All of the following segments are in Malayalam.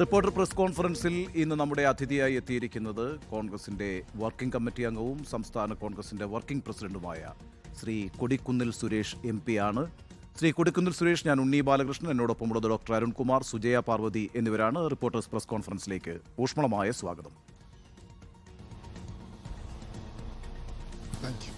റിപ്പോർട്ടർ പ്രസ് കോൺഫറൻസിൽ ഇന്ന് നമ്മുടെ അതിഥിയായി എത്തിയിരിക്കുന്നത് കോൺഗ്രസിന്റെ വർക്കിംഗ് കമ്മിറ്റി അംഗവും സംസ്ഥാന കോൺഗ്രസിന്റെ വർക്കിംഗ് പ്രസിഡന്റുമായ ശ്രീ കൊടിക്കുന്നിൽ സുരേഷ് എം ആണ്. ശ്രീ കൊടിക്കുന്നിൽ സുരേഷ് ഞാൻ ഉണ്ണി ബാലകൃഷ്ണൻ എന്നോടൊപ്പമുള്ളത് ഡോക്ടർ അരുൺകുമാർ സുജയ പാർവതി എന്നിവരാണ് റിപ്പോർട്ടേഴ്സ് പ്രസ് കോൺഫറൻസിലേക്ക് ഊഷ്മളമായ സ്വാഗതം. താങ്ക് യു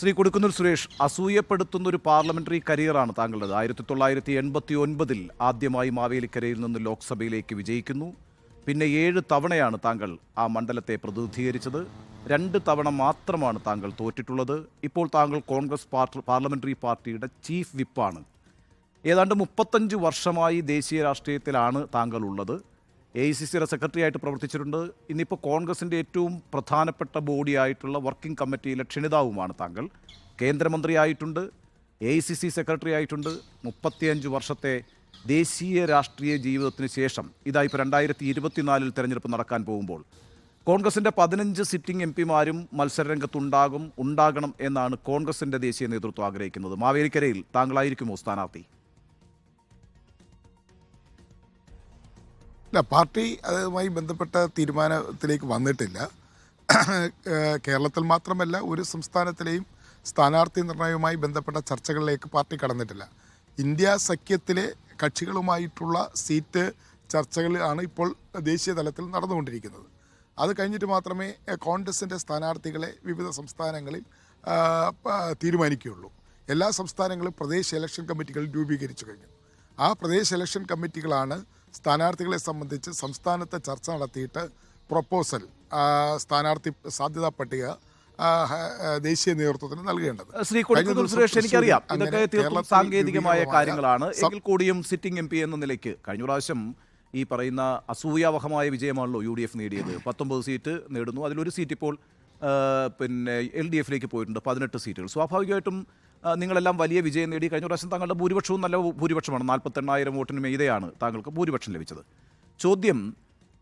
ശ്രീ കൊടുക്കുന്നൂർ സുരേഷ് അസൂയപ്പെടുത്തുന്ന ഒരു പാർലമെന്ററി കരിയറാണ് താങ്കളുടെ ആയിരത്തി തൊള്ളായിരത്തി എൺപത്തി ഒൻപതിൽ ആദ്യമായി മാവേലിക്കരയിൽ നിന്ന് ലോക്സഭയിലേക്ക് വിജയിക്കുന്നു. പിന്നെ ഏഴ് തവണയാണ് താങ്കൾ ആ മണ്ഡലത്തെ പ്രതിനിധീകരിച്ചത്. രണ്ട് തവണ മാത്രമാണ് താങ്കൾ തോറ്റിട്ടുള്ളത്. ഇപ്പോൾ താങ്കൾ കോൺഗ്രസ് പാർട്ടി പാർലമെന്ററി പാർട്ടിയുടെ ചീഫ് വിപ്പാണ്. ഏതാണ്ട് മുപ്പത്തഞ്ച് വർഷമായി ദേശീയ രാഷ്ട്രീയത്തിലാണ് താങ്കൾ ഉള്ളത് എ ഐ സി സിയുടെ സെക്രട്ടറി ആയിട്ട് പ്രവർത്തിച്ചിട്ടുണ്ട്. ഇന്നിപ്പോൾ കോൺഗ്രസിന്റെ ഏറ്റവും പ്രധാനപ്പെട്ട ബോഡിയായിട്ടുള്ള വർക്കിംഗ് കമ്മിറ്റിയിലെ ക്ഷണിതാവുമാണ് താങ്കൾ. കേന്ദ്രമന്ത്രിയായിട്ടുണ്ട് A I C C secretary ആയിട്ടുണ്ട്. മുപ്പത്തിയഞ്ച് വർഷത്തെ ദേശീയ രാഷ്ട്രീയ ജീവിതത്തിന് ശേഷം ഇതായിപ്പോൾ രണ്ടായിരത്തി ഇരുപത്തിനാലിൽ തെരഞ്ഞെടുപ്പ് നടക്കാൻ പോകുമ്പോൾ കോൺഗ്രസിന്റെ പതിനഞ്ച് സിറ്റിംഗ് എം പിമാരും മത്സരരംഗത്തുണ്ടാകും ഉണ്ടാകണം എന്നാണ് കോൺഗ്രസിന്റെ ദേശീയ നേതൃത്വം ആഗ്രഹിക്കുന്നത്. മാവേലിക്കരയിൽ താങ്കളായിരിക്കുമോ സ്ഥാനാർത്ഥി? പാർട്ടി അതുമായി ബന്ധപ്പെട്ട തീരുമാനത്തിലേക്ക് വന്നിട്ടില്ല. കേരളത്തിൽ മാത്രമല്ല ഒരു സംസ്ഥാനത്തിലെയും സ്ഥാനാർത്ഥി നിർണയവുമായി ബന്ധപ്പെട്ട ചർച്ചകളിലേക്ക് പാർട്ടി കടന്നിട്ടില്ല. ഇന്ത്യ സഖ്യത്തിലെ കക്ഷികളുമായിട്ടുള്ള സീറ്റ് ചർച്ചകളാണ് ഇപ്പോൾ ദേശീയ തലത്തിൽ നടന്നുകൊണ്ടിരിക്കുന്നത്. അത് കഴിഞ്ഞിട്ട് മാത്രമേ കോൺഗ്രസിന്റെ സ്ഥാനാർത്ഥികളെ വിവിധ സംസ്ഥാനങ്ങളിൽ തീരുമാനിക്കുകയുള്ളൂ. എല്ലാ സംസ്ഥാനങ്ങളും പ്രദേശ് ഇലക്ഷൻ കമ്മിറ്റികൾ രൂപീകരിച്ചു കഴിഞ്ഞു. ആ പ്രദേശ് ഇലക്ഷൻ കമ്മിറ്റികളാണ് സ്ഥാനാർത്ഥികളെ സംബന്ധിച്ച് സംസ്ഥാനത്തെ ചർച്ച നടത്തിയിട്ട് പ്രൊപ്പോസൽ സ്ഥാനാർത്ഥി സാധ്യതാ പട്ടിക ദേശീയ നേതൃത്വത്തിന് നൽകേണ്ടത്. ശ്രീ കൊടിക്കുന്നിൽ സുരേഷ് എനിക്കറിയാം. ഇതൊക്കെ തീർത്തും സാങ്കേതികമായ കാര്യങ്ങളാണ്. എങ്കിൽ കൂടിയും സിറ്റിംഗ് എം പി എന്ന നിലയ്ക്ക് കഴിഞ്ഞ പ്രാവശ്യം ഈ പറയുന്ന അസൂയാവഹമായ വിജയമാണല്ലോ യു ഡി എഫ് നേടിയത്. പത്തൊമ്പത് സീറ്റ് നേടുന്നു. അതിലൊരു സീറ്റ് ഇപ്പോൾ പിന്നെ എൽ ഡി എഫിലേക്ക് പോയിട്ടുണ്ട്. പതിനെട്ട് സീറ്റുകൾ. സ്വാഭാവികമായിട്ടും നിങ്ങളെല്ലാം വലിയ വിജയം നേടി കഴിഞ്ഞ പ്രാവശ്യം താങ്കളുടെ ഭൂരിപക്ഷവും നല്ല ഭൂരിപക്ഷമാണ്. നാൽപ്പത്തെണ്ണായിരം വോട്ടിന് മെയ്തയാണ് താങ്കൾക്ക് ഭൂരിപക്ഷം ലഭിച്ചത്. ചോദ്യം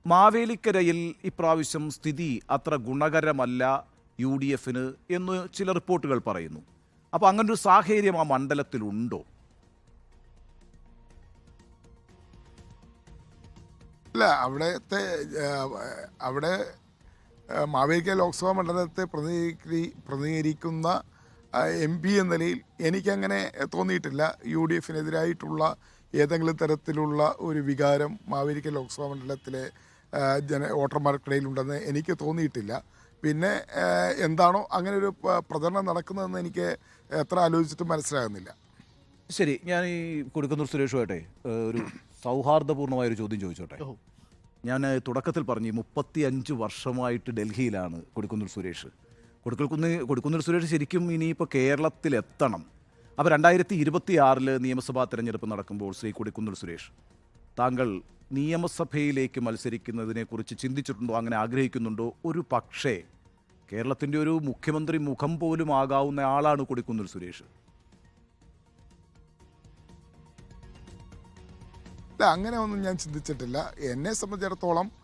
മാവേലിക്കരയിൽ ഇപ്രാവശ്യം സ്ഥിതി അത്ര ഗുണകരമല്ല യു ഡി എഫിന് എന്ന് ചില റിപ്പോർട്ടുകൾ പറയുന്നു. അപ്പോൾ അങ്ങനൊരു സാഹചര്യം ആ മണ്ഡലത്തിലുണ്ടോ? അല്ല അവിടത്തെ അവിടെ മാവേലിക്കര മാവേലിക്ക ലോക്സഭാ മണ്ഡലത്തെ പ്രതിനിധീകരി പ്രതിനിധീകരിക്കുന്ന എം പി എന്ന നിലയിൽ എനിക്കങ്ങനെ തോന്നിയിട്ടില്ല. യു ഡി എഫിനെതിരായിട്ടുള്ള ഏതെങ്കിലും തരത്തിലുള്ള ഒരു വികാരം മാവേലിക്കൽ ലോക്സഭാ മണ്ഡലത്തിലെ ജന വോട്ടർമാർക്കിടയിലുണ്ടെന്ന് എനിക്ക് തോന്നിയിട്ടില്ല. പിന്നെ എന്താണോ അങ്ങനെ ഒരു പ്രചരണം നടക്കുന്നതെന്ന് എനിക്ക് എത്ര ആലോചിച്ചിട്ടും മനസ്സിലാകുന്നില്ല. ശരി ഞാൻ ഈ കൊടുക്കുന്നൂർ സുരേഷുമായിട്ടെ ഒരു സൗഹാർദ്ദപൂർണമായ ഒരു ചോദ്യം ചോദിച്ചോട്ടെ? ഞാൻ തുടക്കത്തിൽ പറഞ്ഞു മുപ്പത്തി അഞ്ച് വർഷമായിട്ട് ഡൽഹിയിലാണ് കൊടുക്കുന്നൂർ സുരേഷ്. കൊടുക്കൽക്കുന്ന് കൊടുക്കുന്നൂർ സുരേഷ് ശരിക്കും ഇനിയിപ്പോൾ കേരളത്തിലെത്തണം. അപ്പോൾ രണ്ടായിരത്തി ഇരുപത്തി ആറിൽ നിയമസഭാ തെരഞ്ഞെടുപ്പ് നടക്കുമ്പോൾ ശ്രീ കൊടിക്കുന്നിൽ സുരേഷ്. താങ്കൾ നിയമസഭയിലേക്ക് മത്സരിക്കുന്നതിനെക്കുറിച്ച് ചിന്തിച്ചിട്ടുണ്ടോ? അങ്ങനെ ആഗ്രഹിക്കുന്നുണ്ടോ? ഒരു പക്ഷേ കേരളത്തിന്റെ ഒരു മുഖ്യമന്ത്രി മുഖം പോലും ആകാവുന്ന ആളാണ് കൊടിക്കുന്നിൽ സുരേഷ്. അങ്ങനെ ഒന്നും ഞാൻ ചിന്തിച്ചിട്ടില്ല. എന്നെ സംബന്ധിച്ചിടത്തോളം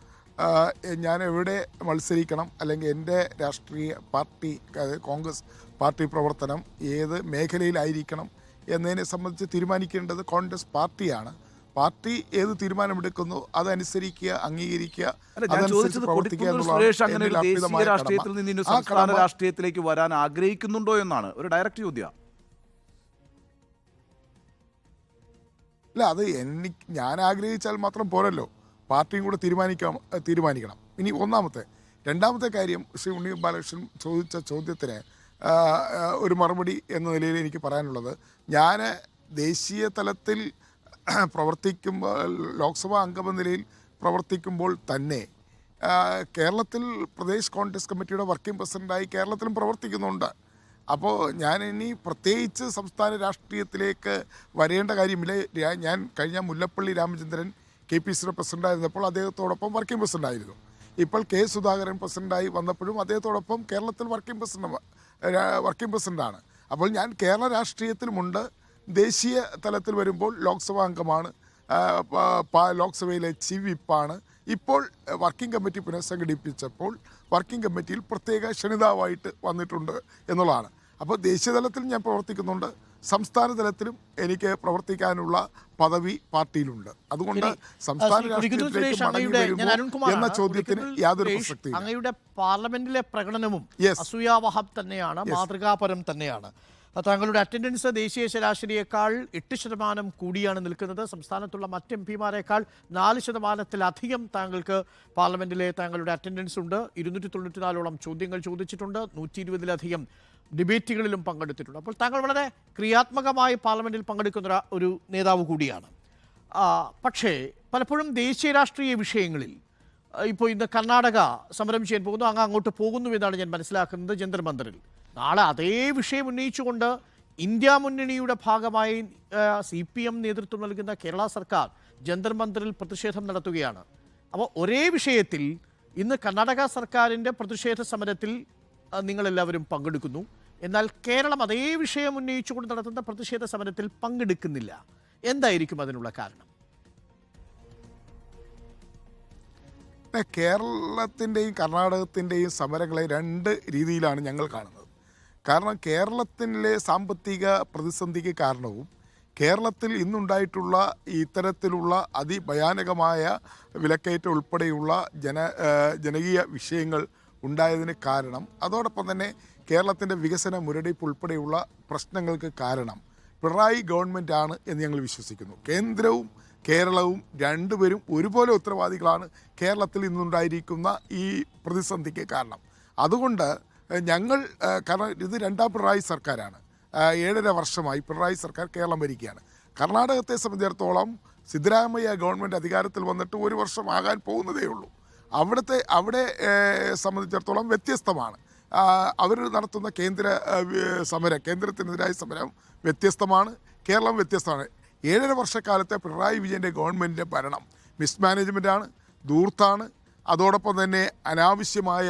ഞാൻ എവിടെ മത്സരിക്കണം? അല്ലെങ്കിൽ എന്റെ രാഷ്ട്രീയ പാർട്ടി അതായത് കോൺഗ്രസ് പാർട്ടി പ്രവർത്തനം ഏത് മേഖലയിലായിരിക്കണം എന്നതിനെ സംബന്ധിച്ച് തീരുമാനിക്കേണ്ടത് കോൺഗ്രസ് പാർട്ടിയാണ്. പാർട്ടി ഏത് തീരുമാനമെടുക്കുന്നു അതനുസരിക്കുക അംഗീകരിക്കുക രാഷ്ട്രീയത്തിൽ നിന്ന് സംസ്ഥാന രാഷ്ട്രീയത്തിലേക്ക് വരാൻ ആഗ്രഹിക്കുന്നുണ്ടോ എന്നാണ് ഒരു ഡയറക്റ്റ് ചോദ്യം. അല്ല അത് എനിക്ക് ഞാൻ ആഗ്രഹിച്ചാൽ മാത്രം പോരല്ലോ. പാർട്ടിയും കൂടെ തീരുമാനിക്കാം തീരുമാനിക്കണം. ഇനി ഒന്നാമത്തെ രണ്ടാമത്തെ കാര്യം ശ്രീ ഉണ്ണി ബാലകൃഷ്ണൻ ചോദിച്ച ചോദ്യത്തിന് ഒരു മറുപടി എന്ന നിലയിൽ എനിക്ക് പറയാനുള്ളത് ഞാൻ ദേശീയ തലത്തിൽ പ്രവർത്തിക്കുമ്പോൾ ലോക്സഭാ അംഗമെന്ന നിലയിൽ പ്രവർത്തിക്കുമ്പോൾ തന്നെ കേരളത്തിൽ പ്രദേശ് കോൺഗ്രസ് കമ്മിറ്റിയുടെ വർക്കിംഗ് പ്രസിഡന്റായി കേരളത്തിലും പ്രവർത്തിക്കുന്നുണ്ട്. അപ്പോൾ ഞാൻ ഇനി പ്രത്യേകിച്ച് സംസ്ഥാന രാഷ്ട്രീയത്തിലേക്ക് വരേണ്ട കാര്യമില്ല. ഞാൻ കഴിഞ്ഞ മുല്ലപ്പള്ളി രാമചന്ദ്രൻ കെ പി സിയുടെ പ്രസിഡന്റായിരുന്നപ്പോൾ അദ്ദേഹത്തോടൊപ്പം വർക്കിംഗ് പ്രസിഡന്റായിരുന്നു ഇപ്പോൾ കെ സുധാകരൻ പ്രസിഡന്റായി വന്നപ്പോഴും അദ്ദേഹത്തോടൊപ്പം കേരളത്തിൽ വർക്കിംഗ് പ്രസിഡന്റ് വർക്കിംഗ് പ്രസിഡന്റാണ് അപ്പോൾ ഞാൻ കേരള രാഷ്ട്രീയത്തിലുമുണ്ട്. ദേശീയ തലത്തിൽ വരുമ്പോൾ ലോക്സഭാ അംഗമാണ്. ലോക്സഭയിലെ ചീഫ് വിപ്പാണ് ഇപ്പോൾ വർക്കിംഗ് കമ്മിറ്റി പുനഃസംഘടിപ്പിച്ചപ്പോൾ വർക്കിംഗ് കമ്മിറ്റിയിൽ പ്രത്യേക ക്ഷണിതാവായിട്ട് വന്നിട്ടുണ്ട് എന്നുള്ളതാണ്. അപ്പോൾ ദേശീയതലത്തിൽ ഞാൻ പ്രവർത്തിക്കുന്നുണ്ട്. സംസ്ഥാന തലത്തിലും എനിക്ക് പ്രവർത്തിക്കാനുള്ള പദവി പാർട്ടിയിലുണ്ട്. അതുകൊണ്ട് സംസ്ഥാന. എന്ന ചോദ്യത്തിന് യാതൊരു അങ്ങയുടെ പാർലമെന്റിലെ പ്രകടനവും. അസൂയാവഹം തന്നെയാണ് മാതൃകാപരം തന്നെയാണ്. താങ്കളുടെ അറ്റൻഡൻസ് ദേശീയ ശരാശരിയേക്കാൾ എട്ട് ശതമാനം കൂടിയാണ് നിൽക്കുന്നത്. സംസ്ഥാനത്തുള്ള മറ്റ് എം പിമാരെക്കാൾ നാല് ശതമാനത്തിലധികം താങ്കൾക്ക് പാർലമെന്റിലെ താങ്കളുടെ അറ്റൻഡൻസ് ഉണ്ട്. ഇരുന്നൂറ്റി തൊണ്ണൂറ്റിനാലോളം ചോദ്യങ്ങൾ ചോദിച്ചിട്ടുണ്ട്. നൂറ്റി ഇരുപതിലധികം ഡിബേറ്റുകളിലും പങ്കെടുത്തിട്ടുണ്ട്. അപ്പോൾ താങ്കൾ വളരെ ക്രിയാത്മകമായി പാർലമെന്റിൽ പങ്കെടുക്കുന്ന ഒരു- നേതാവ് കൂടിയാണ്. പക്ഷേ പലപ്പോഴും ദേശീയ രാഷ്ട്രീയ വിഷയങ്ങളിൽ ഇപ്പോൾ ഇന്ന് കർണാടക സമരം ചെയ്യാൻ പോകുന്നു അങ്ങ് അങ്ങോട്ട് പോകുന്നു എന്നാണ് ഞാൻ മനസ്സിലാക്കുന്നത് ജന്തർ മന്ദറിൽ നാളെ അതേ വിഷയം ഉന്നയിച്ചുകൊണ്ട് ഇന്ത്യ മുന്നണിയുടെ ഭാഗമായി സി പി എം നേതൃത്വം നൽകുന്ന കേരള സർക്കാർ ജന്തർ മന്ദറിൽ പ്രതിഷേധം നടത്തുകയാണ്. അപ്പോൾ ഒരേ വിഷയത്തിൽ ഇന്ന് കർണാടക സർക്കാരിന്റെ പ്രതിഷേധ സമരത്തിൽ നിങ്ങളെല്ലാവരും പങ്കെടുക്കുന്നു. എന്നാൽ കേരളം അതേ വിഷയം ഉന്നയിച്ചുകൊണ്ട് നടത്തുന്ന പ്രതിഷേധ സമരത്തിൽ പങ്കെടുക്കുന്നില്ല. എന്തായിരിക്കും അതിനുള്ള കാരണം? കേരളത്തിന്റെയും കർണാടകത്തിന്റെയും സമരങ്ങളെ രണ്ട് രീതിയിലാണ് ഞങ്ങൾ കാണുന്നത്. കാരണം കേരളത്തിലെ സാമ്പത്തിക പ്രതിസന്ധിക്ക് കാരണവും കേരളത്തിൽ ഇന്നുണ്ടായിട്ടുള്ള ഇത്തരത്തിലുള്ള അതിഭയാനകമായ വിലക്കയറ്റം ഉൾപ്പെടെയുള്ള ജന ജനകീയ വിഷയങ്ങൾ ഉണ്ടായതിന് കാരണം അതോടൊപ്പം തന്നെ കേരളത്തിന്റെ വികസന മുരടിപ്പ് ഉൾപ്പെടെയുള്ള പ്രശ്നങ്ങൾക്ക് കാരണം പിണറായി ഗവൺമെന്റ് ആണ് എന്ന് ഞങ്ങൾ വിശ്വസിക്കുന്നു. കേന്ദ്രവും കേരളവും രണ്ടുപേരും ഒരുപോലെ ഉത്തരവാദികളാണ് കേരളത്തിൽ ഇന്നുണ്ടായിരിക്കുന്ന ഈ പ്രതിസന്ധിക്ക് കാരണം. അതുകൊണ്ട് ഞങ്ങൾ കാരണം ഇത് രണ്ടാം പിണറായി സർക്കാരാണ്. ഏഴര വർഷമായി പിണറായി സർക്കാർ കേരളം ഭരിക്കുകയാണ്. കർണാടകത്തെ സംബന്ധിച്ചിടത്തോളം സിദ്ധരാമയ്യ ഗവൺമെന്റ് അധികാരത്തിൽ വന്നിട്ട് ഒരു വർഷം പോകുന്നതേ ഉള്ളൂ. അവിടുത്തെ അവിടെ സംബന്ധിച്ചിടത്തോളം വ്യത്യസ്തമാണ്. അവർ നടത്തുന്ന കേന്ദ്ര സമരം കേന്ദ്രത്തിനെതിരായ സമരം വ്യത്യസ്തമാണ്. കേരളം വ്യത്യസ്തമാണ്. ഏഴര വർഷക്കാലത്തെ പിണറായി വിജയന്റെ ഗവൺമെന്റിന്റെ ഭരണം മിസ്മാനേജ്മെന്റാണ് ദൂർത്താണ് അതോടൊപ്പം തന്നെ അനാവശ്യമായ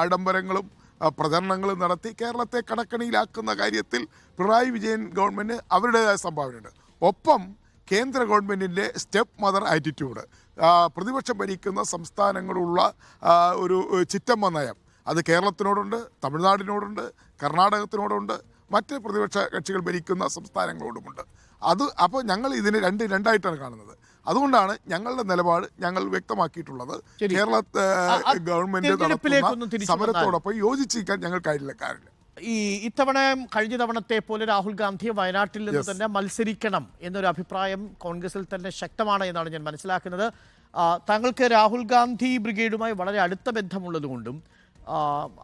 ആഡംബരങ്ങളും പ്രചരണങ്ങളും നടത്തി കേരളത്തെ കടക്കണിയിലാക്കുന്ന കാര്യത്തിൽ പിണറായി വിജയൻ ഗവൺമെന്റ് അവരുടേതായ സംഭാവനയുണ്ട്. ഒപ്പം കേന്ദ്ര ഗവൺമെന്റിന്റെ സ്റ്റെപ്പ് മദർ ആറ്റിറ്റ്യൂഡ് പ്രതിപക്ഷം ഭരിക്കുന്ന സംസ്ഥാനങ്ങളുള്ള ഒരു ചിറ്റമ്മ നയം അത് കേരളത്തിനോടുണ്ട് തമിഴ്നാടിനോടുണ്ട് കർണാടകത്തിനോടുണ്ട് മറ്റ് പ്രതിപക്ഷ കക്ഷികൾ ഭരിക്കുന്ന സംസ്ഥാനങ്ങളോടുമുണ്ട്. അത് അപ്പോൾ ഞങ്ങൾ ഇതിനെ രണ്ട് രണ്ടായിട്ടാണ് കാണുന്നത്. അതുകൊണ്ടാണ് ഞങ്ങളുടെ നിലപാട് ഞങ്ങൾ വ്യക്തമാക്കിയിട്ടുള്ളത്. കേരള ഗവൺമെന്റ് നടത്തുന്ന. സമരത്തോടൊപ്പം യോജിച്ചിരിക്കാൻ ഞങ്ങൾ കാര്യമില്ല. ഈ ഇത്തവണ കഴിഞ്ഞ തവണത്തെ പോലെ രാഹുൽ ഗാന്ധി വയനാട്ടിൽ നിന്ന് തന്നെ മത്സരിക്കണം എന്നൊരു അഭിപ്രായം കോൺഗ്രസിൽ തന്നെ ശക്തമാണ് എന്നാണ് ഞാൻ മനസ്സിലാക്കുന്നത്. താങ്കൾക്ക് രാഹുൽ ഗാന്ധി ബ്രിഗേഡുമായി വളരെ അടുത്ത ബന്ധമുള്ളതുകൊണ്ടും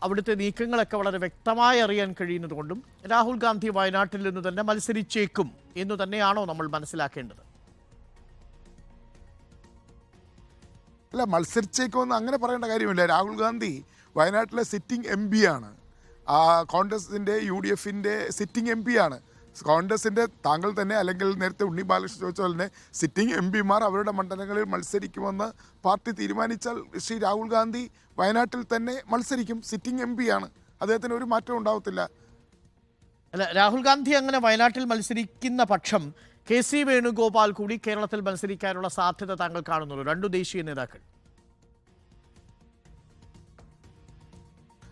അവിടുത്തെ നീക്കങ്ങളൊക്കെ വളരെ വ്യക്തമായി അറിയാൻ കഴിയുന്നതുകൊണ്ടും രാഹുൽ ഗാന്ധി വയനാട്ടിൽ നിന്ന് തന്നെ മത്സരിച്ചേക്കും എന്ന് തന്നെയാണോ നമ്മൾ മനസ്സിലാക്കേണ്ടത്? അല്ല മത്സരിച്ചേക്കുമെന്ന് അങ്ങനെ പറയേണ്ട കാര്യമില്ല. രാഹുൽ ഗാന്ധി വയനാട്ടിലെ സിറ്റിംഗ് എം പി ആണ്. കോൺഗ്രസിന്റെ യു ഡി എഫിന്റെ സിറ്റിംഗ് എം പി ആണ്. കോൺഗ്രസിന്റെ താങ്കൾ തന്നെ അല്ലെങ്കിൽ നേരത്തെ ഉണ്ണി ബാലകൃഷ്ണൻ ചോദിച്ച പോലെ തന്നെ സിറ്റിംഗ് എം പിമാർ അവരുടെ മണ്ഡലങ്ങളിൽ മത്സരിക്കുമെന്ന് പാർട്ടി തീരുമാനിച്ചാൽ ശ്രീ രാഹുൽ ഗാന്ധി വയനാട്ടിൽ തന്നെ മത്സരിക്കും സിറ്റിംഗ് എം ആണ്. അദ്ദേഹത്തിന് ഒരു മാറ്റം ഉണ്ടാവത്തില്ല. അല്ല രാഹുൽ ഗാന്ധി അങ്ങനെ വയനാട്ടിൽ മത്സരിക്കുന്ന പക്ഷം കെ സി വേണുഗോപാൽ കൂടി കേരളത്തിൽ മത്സരിക്കാനുള്ള സാധ്യത താങ്കൾ കാണുന്നുള്ളൂ രണ്ടു ദേശീയ നേതാക്കൾ.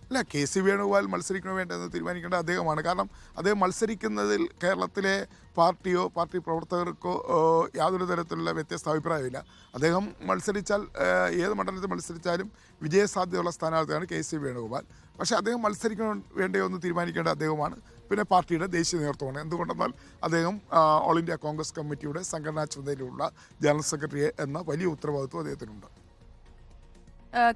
അല്ല കെ സി വേണുഗോപാൽ മത്സരിക്കണോ വേണ്ടെന്ന് തീരുമാനിക്കേണ്ട അദ്ദേഹമാണ്. കാരണം അദ്ദേഹം മത്സരിക്കുന്നതിൽ കേരളത്തിലെ പാർട്ടിയോ പാർട്ടി പ്രവർത്തകർക്കോ യാതൊരു തരത്തിലുള്ള വ്യത്യസ്ത അഭിപ്രായമില്ല അദ്ദേഹം മത്സരിച്ചാൽ ഏത് മണ്ഡലത്തിൽ മത്സരിച്ചാലും വിജയസാധ്യതയുള്ള സ്ഥാനാർത്ഥിയാണ് കെ സി വേണുഗോപാൽ. പക്ഷേ അദ്ദേഹം മത്സരിക്കണോ വേണ്ടയോ എന്ന് തീരുമാനിക്കേണ്ട അദ്ദേഹമാണ്. പിന്നെ പാർട്ടിയുടെ ദേശീയ നേതൃത്വമാണ്. എന്തുകൊണ്ടെന്നാൽ അദ്ദേഹം ഓൾ ഇന്ത്യ കോൺഗ്രസ് കമ്മിറ്റിയുടെ സംഘടനാ ചുമതലയുള്ള ജനറൽ സെക്രട്ടറി എന്ന വലിയ ഉത്തരവാദിത്വം അദ്ദേഹത്തിനുണ്ട്.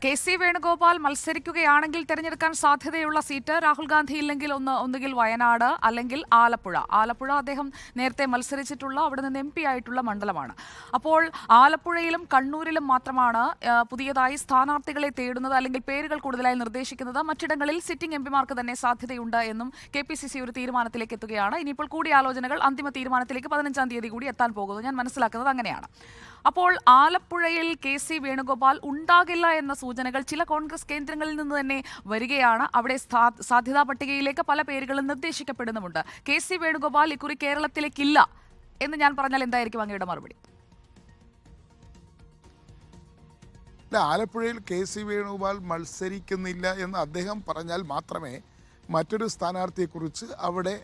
കെ സി വേണുഗോപാൽ മത്സരിക്കുകയാണെങ്കിൽ തിരഞ്ഞെടുക്കാൻ സാധ്യതയുള്ള സീറ്റ് രാഹുൽ ഗാന്ധി ഇല്ലെങ്കിൽ ഒന്ന് ഒന്നുകിൽ വയനാട് അല്ലെങ്കിൽ ആലപ്പുഴ. ആലപ്പുഴ അദ്ദേഹം നേരത്തെ മത്സരിച്ചിട്ടുള്ള അവിടെ നിന്ന് എം പി ആയിട്ടുള്ള മണ്ഡലമാണ്. അപ്പോൾ ആലപ്പുഴയിലും കണ്ണൂരിലും മാത്രമാണ് പുതിയതായി സ്ഥാനാർത്ഥികളെ തേടുന്നത് അല്ലെങ്കിൽ പേരുകൾ കൂടുതലായി നിർദ്ദേശിക്കുന്നത്. മറ്റിടങ്ങളിൽ സിറ്റിംഗ് എം പിമാർക്ക് തന്നെ സാധ്യതയുണ്ട് എന്നും കെ പി സി സി ഒരു തീരുമാനത്തിലേക്ക് എത്തുകയാണ്. ഇനിയിപ്പോൾ കൂടിയാലോചനകൾ അന്തിമ തീരുമാനത്തിലേക്ക് പതിനഞ്ചാം തീയതി കൂടി എത്താൻ പോകുന്നു. ഞാൻ മനസ്സിലാക്കുന്നത് അങ്ങനെയാണ്. അപ്പോൾ ആലപ്പുഴയിൽ കെ സി വേണുഗോപാൽ ഉണ്ടാകില്ല എന്ന സൂചനകൾ ചില കോൺഗ്രസ് കേന്ദ്രങ്ങളിൽ നിന്ന് തന്നെ വരികയാണ്. അവിടെ സാധ്യതാ പട്ടികയിലേക്ക് പല പേരുകളും നിർദ്ദേശിക്കപ്പെടുന്നുമുണ്ട്. കെ സി വേണുഗോപാൽ ഇക്കുറി കേരളത്തിലേക്കില്ല എന്ന് ഞാൻ പറഞ്ഞാൽ എന്തായിരിക്കും അങ്ങയുടെ മറുപടി? അല്ല ആലപ്പുഴയിൽ കെ സി വേണുഗോപാൽ മത്സരിക്കുന്നില്ല എന്ന് അദ്ദേഹം പറഞ്ഞാൽ മാത്രമേ മറ്റൊരു സ്ഥാനാർത്ഥിയെക്കുറിച്ച് അവിടെ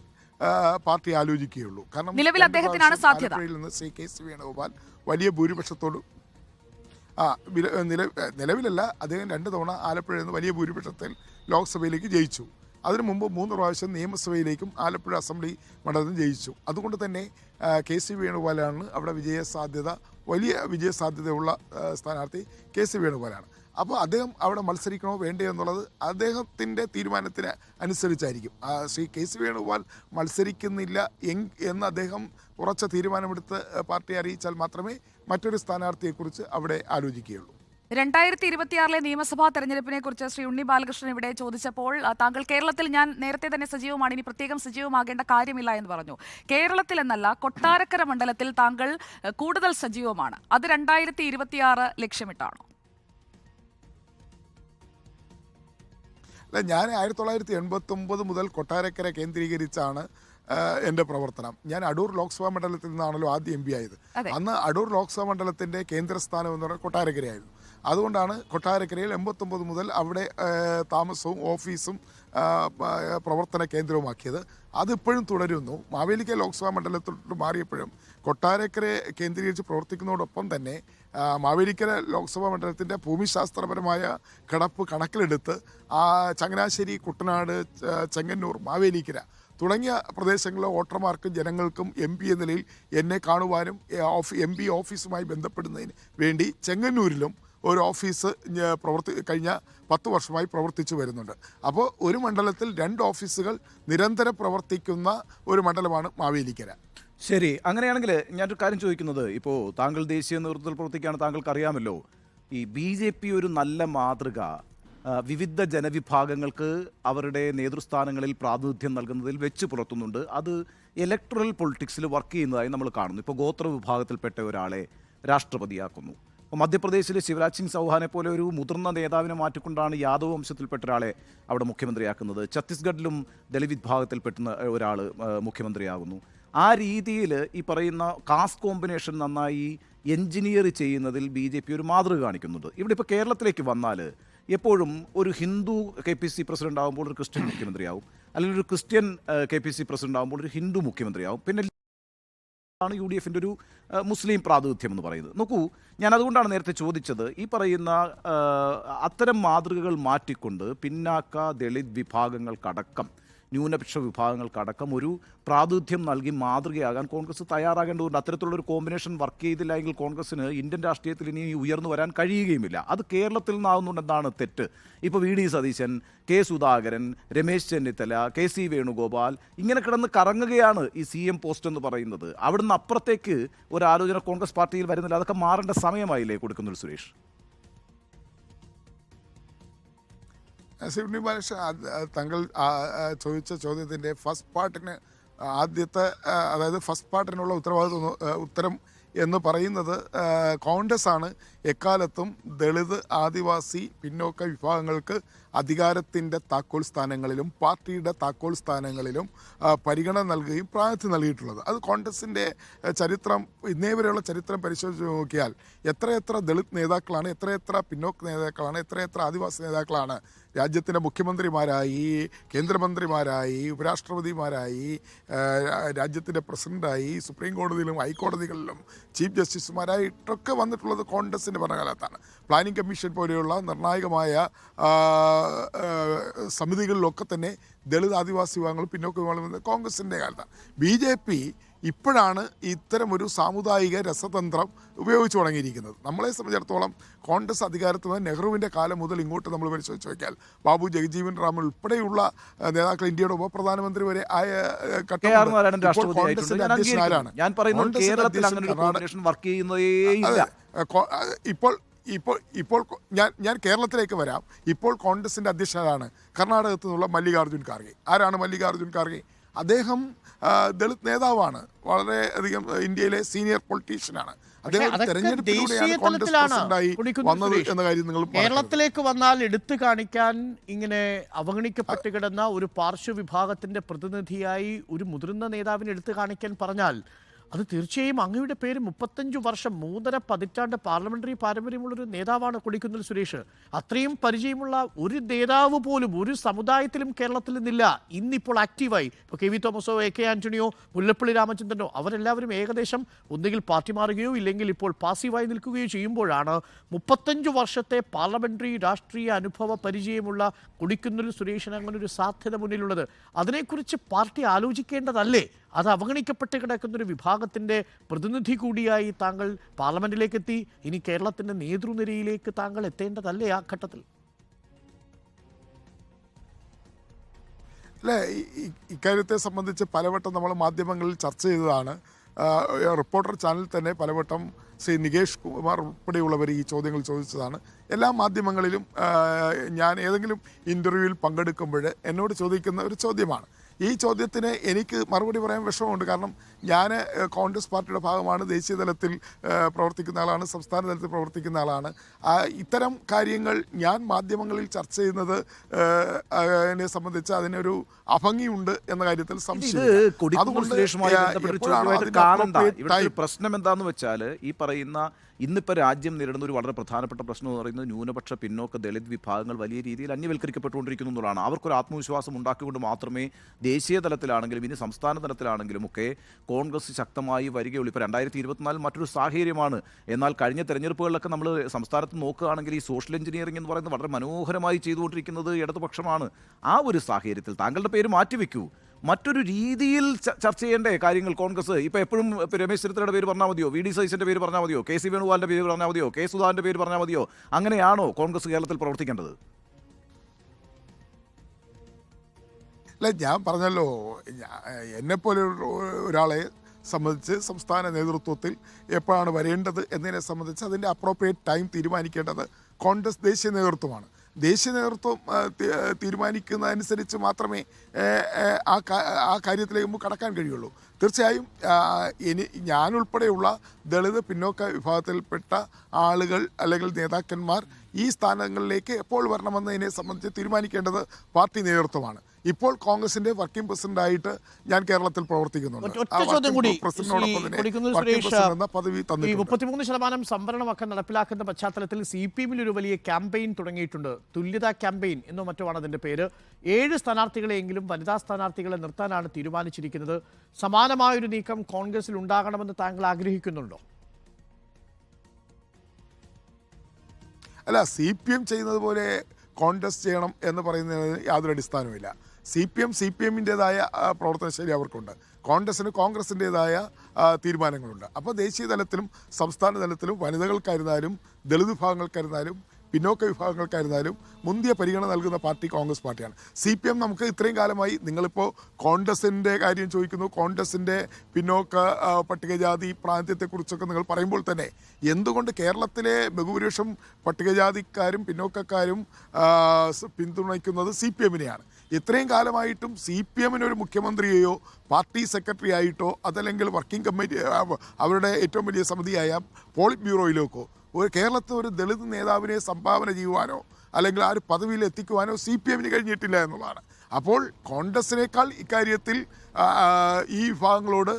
പാർട്ടി ആലോചിക്കുകയുള്ളൂ. കാരണം നിലവിൽ അദ്ദേഹത്തിനാണ് സാധ്യത. നിന്ന് സി കെ സി വേണുഗോപാൽ വലിയ ഭൂരിപക്ഷത്തോട് ആ വില- നില നിലവിലല്ല അദ്ദേഹം രണ്ട് തവണ ആലപ്പുഴയിൽ നിന്ന് വലിയ ഭൂരിപക്ഷത്തിൽ ലോക്സഭയിലേക്ക് ജയിച്ചു. അതിനു മുമ്പ് മൂന്ന് പ്രാവശ്യം നിയമസഭയിലേക്കും ആലപ്പുഴ അസംബ്ലി മണ്ഡലത്തിൽ ജയിച്ചു. അതുകൊണ്ട് തന്നെ കെ സി വേണുഗോപാലാണ് അവിടെ വിജയ സാധ്യത വലിയ വിജയ സാധ്യതയുള്ള സ്ഥാനാർത്ഥി കെ സി വേണുഗോപാലാണ്. അപ്പോൾ അദ്ദേഹം അവിടെ മത്സരിക്കണോ വേണ്ടയോ എന്നുള്ളത് അദ്ദേഹത്തിന്റെ തീരുമാനത്തിന് അനുസരിച്ചായിരിക്കും. ശ്രീ കെ സി വേണുഗോപാൽ മത്സരിക്കുന്നില്ല എന്ന് അദ്ദേഹം ഉറച്ച തീരുമാനമെടുത്ത് പാർട്ടി അറിയിച്ചാൽ മാത്രമേ മറ്റൊരു സ്ഥാനാർത്ഥിയെക്കുറിച്ച് അവിടെ ആലോചിക്കുകയുള്ളൂ. രണ്ടായിരത്തി ഇരുപത്തിയാറിലെ നിയമസഭാ തെരഞ്ഞെടുപ്പിനെ കുറിച്ച് ശ്രീ ഉണ്ണി ബാലകൃഷ്ണൻ ഇവിടെ ചോദിച്ചപ്പോൾ താങ്കൾ കേരളത്തിൽ ഞാൻ നേരത്തെ തന്നെ സജീവമാണ് ഇനി പ്രത്യേകം സജീവമാകേണ്ട കാര്യമില്ല എന്ന് പറഞ്ഞു. കേരളത്തിൽ എന്നല്ല കൊട്ടാരക്കര മണ്ഡലത്തിൽ താങ്കൾ കൂടുതൽ സജീവമാണ്. അത് രണ്ടായിരത്തി ലക്ഷ്യമിട്ടാണോ? അല്ല ഞാൻ ആയിരത്തി തൊള്ളായിരത്തി എൺപത്തി ഒമ്പത് മുതൽ കൊട്ടാരക്കര കേന്ദ്രീകരിച്ചാണ് എന്റെ പ്രവർത്തനം. ഞാൻ അടൂർ ലോക്സഭാ മണ്ഡലത്തിൽ നിന്നാണല്ലോ ആദ്യം എം പി ആയത്. അന്ന് അടൂർ ലോക്സഭാ മണ്ഡലത്തിന്റെ കേന്ദ്രസ്ഥാനം എന്ന് പറഞ്ഞാൽ കൊട്ടാരക്കരയായിരുന്നു. അതുകൊണ്ടാണ് കൊട്ടാരക്കരയിൽ എൺപത്തൊമ്പത് മുതൽ അവിടെ താമസവും ഓഫീസും പ്രവർത്തന കേന്ദ്രവുമാക്കിയത്. അതിപ്പോഴും തുടരുന്നു. മാവേലിക്ക ലോക്സഭാ മണ്ഡലത്തിലോട്ട് മാറിയപ്പോഴും കൊട്ടാരക്കരയെ കേന്ദ്രീകരിച്ച് പ്രവർത്തിക്കുന്നതോടൊപ്പം തന്നെ മാവേലിക്കര ലോക്സഭാ മണ്ഡലത്തിന്റെ ഭൂമിശാസ്ത്രപരമായ കിടപ്പ് കണക്കിലെടുത്ത് ആ ചങ്ങനാശ്ശേരി കുട്ടനാട് ചെങ്ങന്നൂർ മാവേലിക്കര തുടങ്ങിയ പ്രദേശങ്ങളിലെ വോട്ടർമാർക്കും ജനങ്ങൾക്കും എം പി എന്ന നിലയിൽ എന്നെ കാണുവാനും എം പി ഓഫീസുമായി ബന്ധപ്പെടുന്നതിന് വേണ്ടി ചെങ്ങന്നൂരിലും ഒരു ഓഫീസ് പ്രവർത്തി കഴിഞ്ഞ പത്ത് വർഷമായി പ്രവർത്തിച്ചു വരുന്നുണ്ട്. അപ്പോൾ ഒരു മണ്ഡലത്തിൽ രണ്ട് ഓഫീസുകൾ നിരന്തരം പ്രവർത്തിക്കുന്ന ഒരു മണ്ഡലമാണ് മാവേലിക്കര. ശരി അങ്ങനെയാണെങ്കിൽ ഞാനൊരു കാര്യം ചോദിക്കുന്നത്. ഇപ്പോൾ താങ്കൾ ദേശീയ നേതൃത്വത്തിൽ പ്രവർത്തിക്കുകയാണ് താങ്കൾക്ക് അറിയാമല്ലോ ഈ ബി ജെ പി ഒരു നല്ല മാതൃക. വിവിധ ജനവിഭാഗങ്ങൾക്ക് അവരുടെ നേതൃസ്ഥാനങ്ങളിൽ പ്രാതിനിധ്യം നൽകുന്നതിൽ വെച്ച് പുലർത്തുന്നുണ്ട്. അത് ഇലക്ട്രൽ പൊളിറ്റിക്സിൽ വർക്ക് ചെയ്യുന്നതായി നമ്മൾ കാണുന്നു. ഇപ്പോൾ ഗോത്ര വിഭാഗത്തിൽപ്പെട്ട ഒരാളെ രാഷ്ട്രപതിയാക്കുന്നു. ഇപ്പോൾ മധ്യപ്രദേശിലെ ശിവരാജ് സിംഗ് ചൗഹാനെ പോലെ ഒരു മുതിർന്ന നേതാവിനെ മാറ്റിക്കൊണ്ടാണ് യാദവ് വംശത്തിൽപ്പെട്ട ഒരാളെ അവിടെ മുഖ്യമന്ത്രിയാക്കുന്നത്. ഛത്തീസ്ഗഡിലും ദളിത് വിഭാഗത്തിൽപ്പെട്ട ഒരാൾ മുഖ്യമന്ത്രിയാകുന്നു. ആ രീതിയിൽ ഈ പറയുന്ന കാസ്റ്റ് കോമ്പിനേഷൻ നന്നായി എൻജിനീയർ ചെയ്യുന്നതിൽ ബി ജെ പി ഒരു മാതൃക കാണിക്കുന്നുണ്ട്. ഇവിടെ ഇപ്പോൾ കേരളത്തിലേക്ക് വന്നാൽ എപ്പോഴും ഒരു Hindu K P C president ആകുമ്പോൾ ഒരു ക്രിസ്ത്യൻ മുഖ്യമന്ത്രിയാവും. അല്ലെങ്കിൽ ഒരു Christian K P C president ആകുമ്പോൾ ഒരു ഹിന്ദു മുഖ്യമന്ത്രിയാവും. പിന്നെ ആണ് യു ഡി എഫിന്റെ ഒരു മുസ്ലിം പ്രാതിനിധ്യം എന്ന് പറയുന്നത്. നോക്കൂ ഞാൻ അതുകൊണ്ടാണ് നേരത്തെ ചോദിച്ചത് ഈ പറയുന്ന അത്തരം മാതൃകകൾ മാറ്റിക്കൊണ്ട് പിന്നാക്ക ദളിത് വിഭാഗങ്ങൾക്കടക്കം ന്യൂനപക്ഷ വിഭാഗങ്ങൾക്കടക്കം ഒരു പ്രാതിനിധ്യം നൽകി മാതൃകയാകാൻ കോൺഗ്രസ് തയ്യാറാകേണ്ടതുണ്ട്. അത്തരത്തിലുള്ള ഒരു കോമ്പിനേഷൻ വർക്ക് ചെയ്തില്ല എങ്കിൽ കോൺഗ്രസ്സിന് ഇന്ത്യൻ രാഷ്ട്രീയത്തിൽ ഇനി ഉയർന്നു വരാൻ കഴിയുകയുമില്ല. അത് കേരളത്തിൽ നിന്നാകുന്നുണ്ട് എന്താണ് തെറ്റ്? ഇപ്പോൾ V D Satheesan K Sudhakaran Ramesh Chennithala K C Venugopal ഇങ്ങനെ കിടന്ന് കറങ്ങുകയാണ് ഈ സി എം പോസ്റ്റ് എന്ന് പറയുന്നത്. അവിടുന്ന് അപ്പുറത്തേക്ക് ഒരു ആലോചന കോൺഗ്രസ് പാർട്ടിയിൽ വരുന്നില്ല. അതൊക്കെ മാറേണ്ട സമയമായില്ലേ കൊടുക്കുന്നുള്ളൂ സുരേഷ്? അത് അത് താങ്കൾ ചോദിച്ച ചോദ്യത്തിന്റെ ഫസ്റ്റ് പാർട്ടിന് ആദ്യത്തെ അതായത് ഫസ്റ്റ് പാർട്ടിനുള്ള ഉത്തരവാദിത്വം ഉത്തരം എന്ന് പറയുന്നത് കോൺഗ്രസ് ആണ് എക്കാലത്തും ദളിത് ആദിവാസി പിന്നോക്ക വിഭാഗങ്ങൾക്ക് അധികാരത്തിന്റെ താക്കോൽ സ്ഥാനങ്ങളിലും പാർട്ടിയുടെ താക്കോൽ സ്ഥാനങ്ങളിലും പരിഗണന നൽകുകയും പ്രാതിനിധ്യം നൽകിയിട്ടുള്ളത്. അത് കോൺഗ്രസിന്റെ ചരിത്രം ഇന്നേ വരെയുള്ള ചരിത്രം പരിശോധിച്ച് നോക്കിയാൽ എത്രയെത്ര ദളിത് നേതാക്കളാണ് എത്രയെത്ര പിന്നോക്ക നേതാക്കളാണ് എത്രയെത്ര ആദിവാസി നേതാക്കളാണ് രാജ്യത്തിന്റെ മുഖ്യമന്ത്രിമാരായി കേന്ദ്രമന്ത്രിമാരായി ഉപരാഷ്ട്രപതിമാരായി രാജ്യത്തിന്റെ പ്രസിഡന്റായി സുപ്രീം കോടതിയിലും ഹൈക്കോടതികളിലും ചീഫ് ജസ്റ്റിസുമാരായിട്ടൊക്കെ വന്നിട്ടുള്ളത് കോൺഗ്രസിന്റെ ഭരണകാലത്താണ്. പ്ലാനിംഗ് കമ്മീഷൻ പോലെയുള്ള നിർണായകമായ സമിതികളിലൊക്കെ തന്നെ ദളിത് ആദിവാസി വിഭാഗങ്ങളും പിന്നോക്ക വിഭാഗങ്ങളും കോൺഗ്രസിന്റെ കാലത്താണ്. ബി ജെ പി ഇപ്പോഴാണ് ഇത്തരം ഒരു സാമുദായിക രസതന്ത്രം ഉപയോഗിച്ചു തുടങ്ങിയിരിക്കുന്നത്. നമ്മളെ സംബന്ധിച്ചിടത്തോളം കോൺഗ്രസ് അധികാരത്തിൽ നിന്ന് നെഹ്റുവിന്റെ കാലം മുതൽ ഇങ്ങോട്ട് നമ്മൾ പരിശോധിച്ച് നോക്കിയാൽ ബാബു ജഗജീവൻ റാം ഉൾപ്പെടെയുള്ള നേതാക്കൾ ഇന്ത്യയുടെ ഉപപ്രധാനമന്ത്രി വരെ ആയ കോൺഗ്രസിന്റെ ഇപ്പോൾ ഇപ്പോൾ ഇപ്പോൾ ഞാൻ ഞാൻ കേരളത്തിലേക്ക് വരാം. ഇപ്പോൾ കോൺഗ്രസിന്റെ അധ്യക്ഷനാണ് കർണാടകത്തു നിന്നുള്ള മല്ലികാർജുൻ ഖാർഗെ. ആരാണ് മല്ലികാർജുൻ ഖാർഗെ? അദ്ദേഹം ദളിത് നേതാവാണ്. വളരെ അധികം ഇന്ത്യയിലെ സീനിയർ പൊളിറ്റീഷ്യനാണ്. കേരളത്തിലേക്ക് വന്നാൽ എടുത്തു കാണിക്കാൻ ഇങ്ങനെ അവഗണിക്കപ്പെട്ട് കിടന്ന ഒരു പാർശ്വവിഭാഗത്തിന്റെ പ്രതിനിധിയായി ഒരു മുതിർന്ന നേതാവിനെ എടുത്തു കാണിക്കാൻ പറഞ്ഞാൽ അത് തീർച്ചയായും അങ്ങയുടെ പേര് മുപ്പത്തഞ്ച് വർഷം മൂന്നര പതിറ്റാണ്ട് പാർലമെന്ററി പാരമ്പര്യമുള്ളൊരു നേതാവാണ് കൊടിക്കുന്നിൽ സുരേഷ്. അത്രയും പരിചയമുള്ള ഒരു നേതാവ് പോലും ഒരു സമുദായത്തിലും കേരളത്തിൽ നിന്നില്ല. ഇന്നിപ്പോൾ ആക്റ്റീവായി. ഇപ്പോൾ കെ വി തോമസോ എ കെ ആന്റണിയോ മുല്ലപ്പള്ളി രാമചന്ദ്രനോ അവരെല്ലാവരും ഏകദേശം ഒന്നുകിൽ പാർട്ടി മാറുകയോ ഇല്ലെങ്കിൽ ഇപ്പോൾ പാസീവായി നിൽക്കുകയോ ചെയ്യുമ്പോഴാണ് മുപ്പത്തഞ്ച് വർഷത്തെ പാർലമെന്ററി രാഷ്ട്രീയ അനുഭവ പരിചയമുള്ള കൊടിക്കുന്നിൽ സുരേഷിന് അങ്ങനെ ഒരു സാധ്യത മുന്നിലുള്ളത്. അതിനെക്കുറിച്ച് പാർട്ടി ആലോചിക്കേണ്ടതല്ലേ? അത് അവഗണിക്കപ്പെട്ട് കിടക്കുന്ന ഒരു വിഭാഗത്തിന്റെ പ്രതിനിധി കൂടിയായി താങ്കൾ പാർലമെന്റിലേക്ക് എത്തി ഇനി കേരളത്തിന്റെ നേതൃനിരയിലേക്ക് താങ്കൾ എത്തേണ്ടതല്ലേ ആ ഘട്ടത്തിൽ? അല്ലേ ഇക്കാര്യത്തെ സംബന്ധിച്ച് പലവട്ടം നമ്മൾ മാധ്യമങ്ങളിൽ ചർച്ച ചെയ്തതാണ്. റിപ്പോർട്ടർ ചാനൽ തന്നെ പലവട്ടം ശ്രീ നികേഷ് കുമാർ ഉൾപ്പെടെയുള്ളവർ ഈ ചോദ്യങ്ങൾ ചോദിച്ചതാണ്. എല്ലാ മാധ്യമങ്ങളിലും ഞാൻ ഏതെങ്കിലും ഇന്റർവ്യൂവിൽ പങ്കെടുക്കുമ്പോൾ എന്നോട് ചോദിക്കുന്ന ഒരു ചോദ്യമാണ്. ഈ ചോദ്യത്തിന് എനിക്ക് മറുപടി പറയാൻ വിഷമമുണ്ട്. കാരണം ഞാൻ കോൺഗ്രസ് പാർട്ടിയുടെ ഭാഗമാണ്. ദേശീയ തലത്തിൽ പ്രവർത്തിക്കുന്ന ആളാണ്. സംസ്ഥാന തലത്തിൽ പ്രവർത്തിക്കുന്ന ആളാണ്. ഇത്തരം കാര്യങ്ങൾ ഞാൻ മാധ്യമങ്ങളിൽ ചർച്ച ചെയ്യുന്നത് അതിനെ സംബന്ധിച്ച് അതിനൊരു അഭംഗിയുണ്ട് എന്ന കാര്യത്തിൽ സംശയം പ്രശ്നം എന്താന്ന് വെച്ചാൽ ഈ പറയുന്ന ഇന്നിപ്പോൾ രാജ്യം നേരിടുന്ന ഒരു വളരെ പ്രധാനപ്പെട്ട പ്രശ്നം എന്ന് പറയുന്നത് ന്യൂനപക്ഷ പിന്നോക്ക ദളിത് വിഭാഗങ്ങൾ വലിയ രീതിയിൽ അന്യവൽക്കരിക്കപ്പെട്ടുകൊണ്ടിരിക്കുന്നു എന്നുള്ളതാണ്. അവർക്കൊരു ആത്മവിശ്വാസം ഉണ്ടാക്കിക്കൊണ്ട് മാത്രമേ ദേശീയ തലത്തിലാണെങ്കിലും ഇനി സംസ്ഥാന തലത്തിലാണെങ്കിലും ഒക്കെ കോൺഗ്രസ് ശക്തമായി വരികയുള്ളൂ. ഇപ്പോൾ രണ്ടായിരത്തി ഇരുപത്തിനാലിൽ മറ്റൊരു സാഹചര്യമാണ്. എന്നാൽ കഴിഞ്ഞ തെരഞ്ഞെടുപ്പുകളിലൊക്കെ നമ്മൾ സംസ്ഥാനത്ത് നോക്കുകയാണെങ്കിൽ ഈ സോഷ്യൽ എഞ്ചിനീയറിംഗ് എന്ന് പറയുന്നത് വളരെ മനോഹരമായി ചെയ്തുകൊണ്ടിരിക്കുന്നത് ഇടതുപക്ഷമാണ്. ആ ഒരു സാഹചര്യത്തിൽ താങ്കളുടെ പേര് മാറ്റിവെക്കൂ. മറ്റൊരു രീതിയിൽ ചർച്ച ചെയ്യേണ്ടേ കാര്യങ്ങൾ കോൺഗ്രസ്. ഇപ്പോൾ എപ്പോഴും രമേശ് ചെന്നിത്തലയുടെ പേര് പറഞ്ഞാൽ മതിയോ? വി ഡി സൈസിന്റെ പേര് പറഞ്ഞാൽ മതിയോ? കെ സി വേണുഗോപാലിന്റെ പേര് പറഞ്ഞാൽ മതിയോ? കെ സുധാകരന്റെ പേര് പറഞ്ഞാൽ മതിയോ? അങ്ങനെയാണോ കോൺഗ്രസ് കേരളത്തിൽ പ്രവർത്തിക്കേണ്ടത്? അല്ല ഞാൻ പറഞ്ഞല്ലോ എന്നെപ്പോലെ ഒരാളെ സംബന്ധിച്ച് സംസ്ഥാന നേതൃത്വത്തിൽ എപ്പോഴാണ് വരേണ്ടത് എന്നതിനെ സംബന്ധിച്ച് അതിന്റെ അപ്രോപ്രിയേറ്റ് ടൈം തീരുമാനിക്കേണ്ടത് കോൺഗ്രസ് ദേശീയ നേതൃത്വമാണ്. ദേശീയ നേതൃത്വം തീരുമാനിക്കുന്നതനുസരിച്ച് മാത്രമേ ആ ആ കാര്യത്തിലേക്ക് നമുക്ക് കടക്കാൻ കഴിയുള്ളൂ. തീർച്ചയായും ഇനി ഞാനുൾപ്പെടെയുള്ള ദളിത് പിന്നോക്ക വിഭാഗത്തിൽപ്പെട്ട ആളുകൾ അല്ലെങ്കിൽ നേതാക്കന്മാർ ഈ സ്ഥാനങ്ങളിലേക്ക് എപ്പോൾ വരണമെന്നതിനെ സംബന്ധിച്ച് തീരുമാനിക്കേണ്ടത് പാർട്ടി നേതൃത്വമാണ്. ഇപ്പോൾ കോൺഗ്രസിന്റെ വർക്കിംഗ് പ്രസിഡന്റ് ആയിട്ട് ഞാൻ കേരളത്തിൽ പ്രവർത്തിക്കുന്നുണ്ട്. മുപ്പത്തിമൂന്ന് ശതമാനം സംവരണമൊക്കെ നടപ്പിലാക്കുന്ന പശ്ചാത്തലത്തിൽ സി പി എമ്മിൽ ഒരു വലിയ ക്യാമ്പയിൻ തുടങ്ങിയിട്ടുണ്ട്. തുല്യതാ ക്യാമ്പയിൻ എന്നോ മറ്റോ ആണ് അതിന്റെ പേര്. ഏഴ് സ്ഥാനാർത്ഥികളെയെങ്കിലും വനിതാ സ്ഥാനാർത്ഥികളെ നിർത്താനാണ് തീരുമാനിച്ചിരിക്കുന്നത്. സമാനമായൊരു നീക്കം കോൺഗ്രസിൽ ഉണ്ടാകണമെന്ന് താങ്കൾ ആഗ്രഹിക്കുന്നുണ്ടോ? അല്ല സി പി എം ചെയ്യുന്നത് പോലെ കോൺഗ്രസ് ചെയ്യണം എന്ന് പറയുന്നതിന് യാതൊരു അടിസ്ഥാനവുമില്ല. C P M C P എമ്മിന്റെതായ പ്രവർത്തന ശൈലി അവർക്കുണ്ട്. കോൺഗ്രസ്സിന് കോൺഗ്രസിന്റെതായ തീരുമാനങ്ങളുണ്ട്. അപ്പോൾ ദേശീയ തലത്തിലും സംസ്ഥാന തലത്തിലും വനിതകൾക്കായിരുന്നാലും ദളിത് വിഭാഗങ്ങൾക്കായിരുന്നാലും പിന്നോക്ക വിഭാഗങ്ങൾക്കായിരുന്നാലും മുന്തിയ പരിഗണന നൽകുന്ന പാർട്ടി കോൺഗ്രസ് പാർട്ടിയാണ്. സി പി എം നമുക്ക് ഇത്രയും കാലമായി നിങ്ങളിപ്പോൾ കോൺഗ്രസിന്റെ കാര്യം ചോദിക്കുന്നു. കോൺഗ്രസിന്റെ പിന്നോക്ക പട്ടികജാതി പ്രാതിനിധ്യത്തെക്കുറിച്ചൊക്കെ നിങ്ങൾ പറയുമ്പോൾ തന്നെ എന്തുകൊണ്ട് കേരളത്തിലെ ബഹുഭൂരിപക്ഷം പട്ടികജാതിക്കാരും പിന്നോക്കക്കാരും പിന്തുണയ്ക്കുന്നത് സി പി എമ്മിനെയാണ് ഇത്രയും കാലമായിട്ടും സി പി എമ്മിന് ഒരു മുഖ്യമന്ത്രിയെയോ പാർട്ടി സെക്രട്ടറി ആയിട്ടോ അതല്ലെങ്കിൽ വർക്കിംഗ് കമ്മിറ്റി അവരുടെ ഏറ്റവും വലിയ സമിതിയായ പോളിറ്റ് ബ്യൂറോയിലേക്കോ ഒരു കേരളത്തിൽ ഒരു ദളിത് നേതാവിനെ സംഭാവന ചെയ്യുവാനോ അല്ലെങ്കിൽ ആ ഒരു പദവിയിൽ എത്തിക്കുവാനോ സി പി എമ്മിന് കഴിഞ്ഞിട്ടില്ല എന്നുള്ളതാണ്. അപ്പോൾ കോൺഗ്രസിനേക്കാൾ ഇക്കാര്യത്തിൽ ഈ വിഭാഗങ്ങളോട്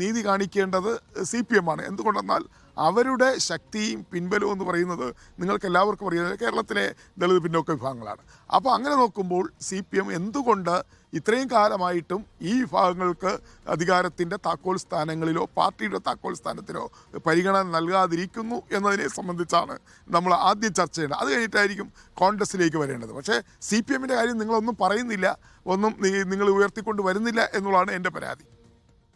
നീതി കാണിക്കേണ്ടത് സി പി എം ആണ്. എന്തുകൊണ്ടെന്നാൽ അവരുടെ ശക്തിയും പിൻബലവും എന്ന് പറയുന്നത് നിങ്ങൾക്ക് എല്ലാവർക്കും അറിയാം. കേരളത്തിലെ ദളിത് പിന്നോക്ക വിഭാഗങ്ങളാണ്. അപ്പോൾ അങ്ങനെ നോക്കുമ്പോൾ സി പി എം എന്തുകൊണ്ട് ഇത്രയും കാലമായിട്ടും ഈ വിഭാഗങ്ങൾക്ക് അധികാരത്തിന്റെ താക്കോൽ സ്ഥാനങ്ങളിലോ പാർട്ടിയുടെ താക്കോൽ സ്ഥാനത്തിലോ പരിഗണന നൽകാതിരിക്കുന്നു എന്നതിനെ സംബന്ധിച്ചാണ് നമ്മൾ ആദ്യം ചർച്ച ചെയ്യേണ്ടത്. അത് കഴിഞ്ഞിട്ടായിരിക്കും കോൺഗ്രസിലേക്ക് വരേണ്ടത്. പക്ഷേ സി പി എമ്മിന്റെ കാര്യം നിങ്ങളൊന്നും പറയുന്നില്ല ഒന്നും നിങ്ങൾ ഉയർത്തിക്കൊണ്ട് വരുന്നില്ല എന്നുള്ളതാണ് എന്റെ പരാതി.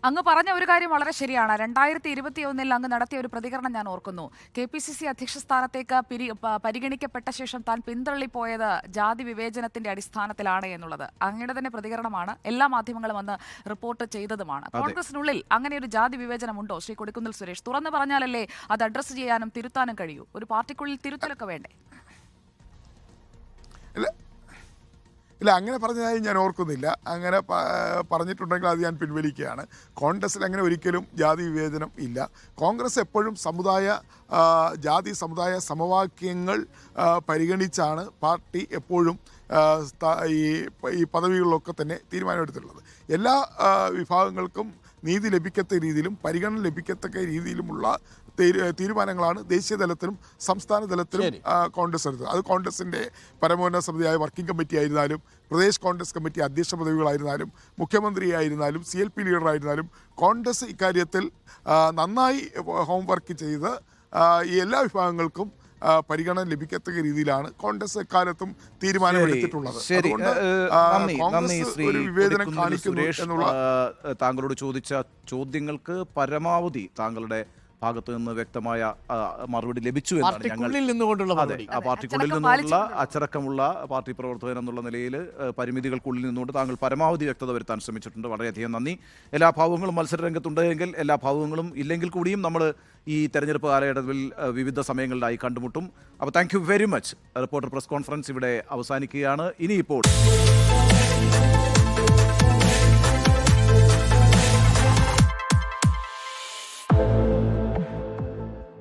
അങ്ങ് പറഞ്ഞ ഒരു കാര്യം വളരെ ശരിയാണ്. രണ്ടായിരത്തി ഇരുപത്തി ഒന്നിൽ അങ്ങ് നടത്തിയ ഒരു പ്രതികരണം ഞാൻ ഓർക്കുന്നു. കെ പി സി സി അധ്യക്ഷ സ്ഥാനത്തേക്ക് പിരി പരിഗണിക്കപ്പെട്ട ശേഷം താൻ പിന്തള്ളിപ്പോയത് ജാതി വിവേചനത്തിന്റെ അടിസ്ഥാനത്തിലാണ് എന്നുള്ളത്. അങ്ങയുടെ തന്നെ പ്രതികരണമാണ്. എല്ലാ മാധ്യമങ്ങളും അന്ന് റിപ്പോർട്ട് ചെയ്തതുമാണ്. കോൺഗ്രസിനുള്ളിൽ അങ്ങനെ ഒരു ജാതി വിവേചനമുണ്ടോ? ശ്രീ കൊടിക്കുന്നിൽ സുരേഷ് തുറന്നു പറഞ്ഞാലല്ലേ അത് അഡ്രസ്സ് ചെയ്യാനും തിരുത്താനും കഴിയൂ? ഒരു പാർട്ടിക്കുള്ളിൽ തിരുത്തലൊക്കെ വേണ്ടേ? ഇല്ല അങ്ങനെ പറഞ്ഞതായി ഞാൻ ഓർക്കുന്നില്ല. അങ്ങനെ പറഞ്ഞിട്ടുണ്ടെങ്കിൽ അത് ഞാൻ പിൻവലിക്കുകയാണ്. കോൺഗ്രസ്സിൽ അങ്ങനെ ഒരിക്കലും ജാതി വിവേചനം ഇല്ല. കോൺഗ്രസ് എപ്പോഴും സമുദായ ജാതി സമുദായ സമവാക്യങ്ങൾ പരിഗണിച്ചാണ് പാർട്ടി എപ്പോഴും ഈ ഈ പദവികളിലൊക്കെ തന്നെ തീരുമാനമെടുത്തിട്ടുള്ളത്. എല്ലാ വിഭാഗങ്ങൾക്കും നീതി ലഭിക്കത്തക്ക രീതിയിലും പരിഗണന ലഭിക്കത്തക്ക രീതിയിലുമുള്ള തീരുമാനങ്ങളാണ് ദേശീയ തലത്തിലും സംസ്ഥാന തലത്തിലും കോൺഗ്രസ് എടുത്തത്. അത് കോൺഗ്രസിന്റെ പരമോന്നത സമിതിയായ വർക്കിംഗ് കമ്മിറ്റി ആയിരുന്നാലും പ്രദേശ് കോൺഗ്രസ് കമ്മിറ്റി അധ്യക്ഷ പദവികളായിരുന്നാലും മുഖ്യമന്ത്രിയായിരുന്നാലും സി എൽ പി ലീഡറായിരുന്നാലും കോൺഗ്രസ് ഇക്കാര്യത്തിൽ നന്നായി ഹോംവർക്ക് ചെയ്ത് ഈ എല്ലാ വിഭാഗങ്ങൾക്കും പരിഗണന ലഭിക്കത്തക്ക രീതിയിലാണ് കോൺഗ്രസ് എക്കാലത്തും തീരുമാനമെടുത്തിട്ടുള്ളത്. താങ്കളോട് ചോദിച്ച ചോദ്യങ്ങൾക്ക് പരമാവധി താങ്കളുടെ ഭാഗത്തു നിന്ന് വ്യക്തമായ മറുപടി ലഭിച്ചു എന്നാണ് ഞങ്ങൾ നിന്നുകൊണ്ടുള്ള അതെ ആ പാർട്ടിക്കുള്ളിൽ നിന്നുള്ള. അച്ചടക്കമുള്ള പാർട്ടി പ്രവർത്തകൻ എന്നുള്ള നിലയിൽ പരിമിതികൾക്കുള്ളിൽ നിന്നുകൊണ്ട് താങ്കൾ പരമാവധി വ്യക്തത വരുത്താൻ ശ്രമിച്ചിട്ടുണ്ട്. വളരെയധികം നന്ദി. എല്ലാ ഭാവങ്ങളും മത്സര രംഗത്തുണ്ടെങ്കിൽ എല്ലാ ഭാവങ്ങളും ഇല്ലെങ്കിൽ കൂടിയും നമ്മൾ ഈ തെരഞ്ഞെടുപ്പ് കാലയളവിൽ വിവിധ സമയങ്ങളിലായി കണ്ടുമുട്ടും. അപ്പോൾ thank you very much reporter press conference ഇവിടെ അവസാനിക്കുകയാണ്. ഇനിയിപ്പോൾ